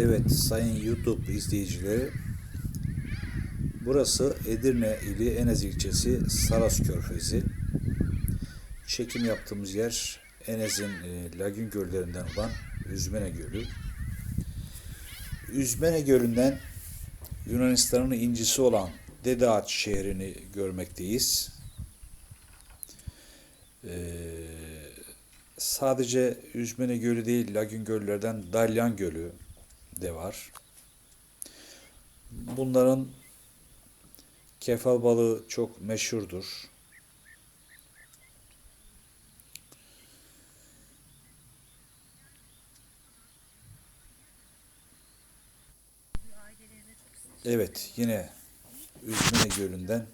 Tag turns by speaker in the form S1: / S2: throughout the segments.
S1: Evet sayın YouTube izleyicileri burası Edirne ili Enez ilçesi Saras Körfezi. Çekim yaptığımız yer Enez'in e, lagün göllerinden olan Üzmene Gölü. Üzmene Gölü'nden Yunanistan'ın incisi olan Dede Ağaç şehrini görmekteyiz. Ee, sadece Üzmene Gölü değil, lagün göllerden Dalyan Gölü de var. Bunların kefal balığı çok meşhurdur. Evet, yine Üzmene Gölü'nden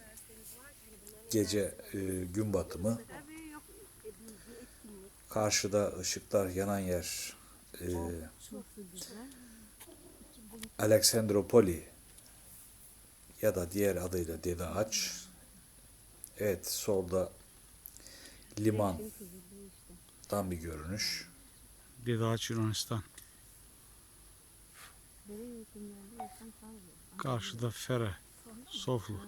S1: gece e, gün batımı. Karşıda ışıklar yanan yer e, Aleksandropoli ya da diğer adıyla Dede Ağaç. Evet, solda limandan bir görünüş.
S2: Dedeağaç Yunanistan. Karşıda Fere, Soflu.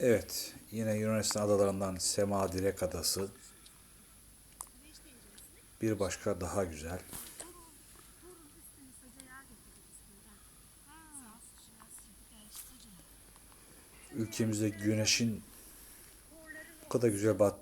S1: Evet, yine Yunanistan adalarından Semadirek Adası. Bir başka daha güzel. Ülkemizde güneşin bu kadar güzel bat